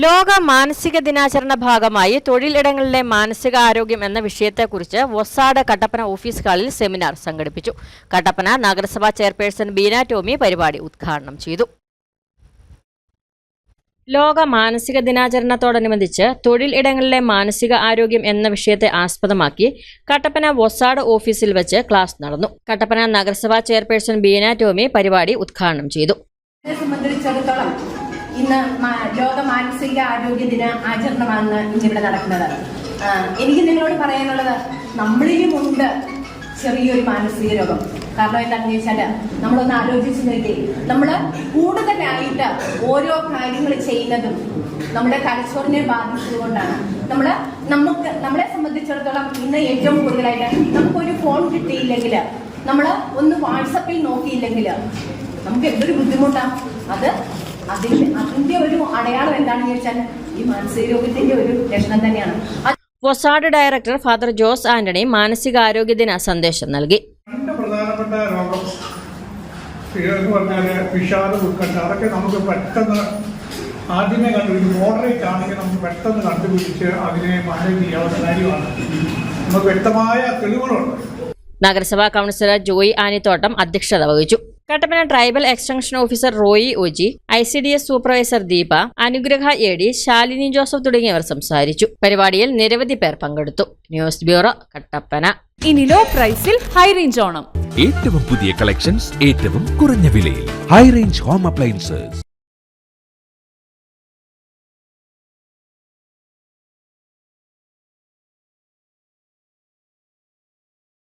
ലോക മാനസിക ദിനാചരണ ഭാഗമായി തൊഴിലിടങ്ങളിലെ മാനസികാരോഗ്യം എന്ന വിഷയത്തെക്കുറിച്ച് വൊസാഡ് കട്ടപ്പന ഓഫീസ് ഹാളിൽ സെമിനാർ സംഘടിപ്പിച്ചു. കട്ടപ്പന നഗരസഭാ ചെയർപേഴ്സൺ ബീന ടോമി പരിപാടി ഉദ്ഘാടനം ചെയ്തു. ലോക മാനസിക ദിനാചരണത്തോടനുബന്ധിച്ച് തൊഴിലിടങ്ങളിലെ മാനസിക ആരോഗ്യം എന്ന വിഷയത്തെ ആസ്പദമാക്കി കട്ടപ്പന വൊസാഡ് ഓഫീസിൽ വെച്ച് ക്ലാസ് നടന്നു. കട്ടപ്പന നഗരസഭാ ചെയർപേഴ്സൺ ബീന ടോമി പരിപാടി ഉദ്ഘാടനം ചെയ്തു. ഇന്ന് ലോക മാനസിക ആരോഗ്യ ദിന ആചരണമാണ് ഇന്നിവിടെ നടക്കുന്നത്. എനിക്ക് നിങ്ങളോട് പറയാനുള്ളത് നമ്മളിലും ഉണ്ട് ചെറിയൊരു മാനസിക രോഗം. കാരണം എന്താണെന്ന് ചോദിച്ചാൽ നമ്മളൊന്ന് ആലോചിച്ച് നോക്കി നമ്മൾ കൂടുതലായിട്ട് ഓരോ കാര്യങ്ങൾ ചെയ്യുന്നതും നമ്മുടെ തലച്ചോറിനെ ബാധിച്ചതുകൊണ്ടാണ് നമ്മൾ നമുക്ക് നമ്മളെ സംബന്ധിച്ചിടത്തോളം ഇന്ന് ഏറ്റവും കൂടുതലായിട്ട് നമുക്കൊരു ഫോൺ കിട്ടിയില്ലെങ്കിൽ നമ്മൾ ഒന്ന് വാട്സപ്പിൽ നോക്കിയില്ലെങ്കിൽ നമുക്ക് എന്തൊരു ബുദ്ധിമുട്ടാണ് അത് അതിന്റെ അതിന്റെ ഒരു അടയാളം എന്താണെന്ന് ചോദിച്ചാൽ ഈ മാനസിക രോഗത്തിന്റെ ഒരു ലക്ഷണം തന്നെയാണ്. വൊസാഡ് ഡയറക്ടർ ഫാദർ ജോസ് ആന്റണി മാനസികാരോഗ്യ ദിന സന്ദേശം നൽകി. പ്രധാനപ്പെട്ട രോഗം. എന്ന് പറഞ്ഞാൽ വിഷാദ ഉത്കണ്ഠ അതൊക്കെ നമുക്ക് പെട്ടെന്ന് ആദ്യമേ കണ്ടുപിടിക്കും മോഡറേറ്റ് ആണെങ്കിൽ നമുക്ക് പെട്ടെന്ന് കണ്ടുപിടിച്ച് അതിനെ മാനേജ് ചെയ്യാവുന്ന കാര്യമാണ്. നമുക്ക് വ്യക്തമായ തെളിവുകളുണ്ട്. നഗരസഭാ കൗൺസിലർ ജോയി ആനിത്തോട്ടം അധ്യക്ഷത വഹിച്ചു. Kattappana tribal extension officer Roy O G I C D S supervisor Deepa Anugraha A D Shalini Joseph തുടങ്ങിയവർ സംസാരിച്ചു. പരിപാടിയിൽ നിരവധി പേർ പങ്കെടുത്തു. News bureau Kattappana. ഇനി ലോ പ്രൈസിൽ ഹൈ റേഞ്ച് ഓണം. ഏറ്റവും പുതിയ കളക്ഷൻസ് ഏറ്റവും കുറഞ്ഞ വിലയിൽ. High range home appliances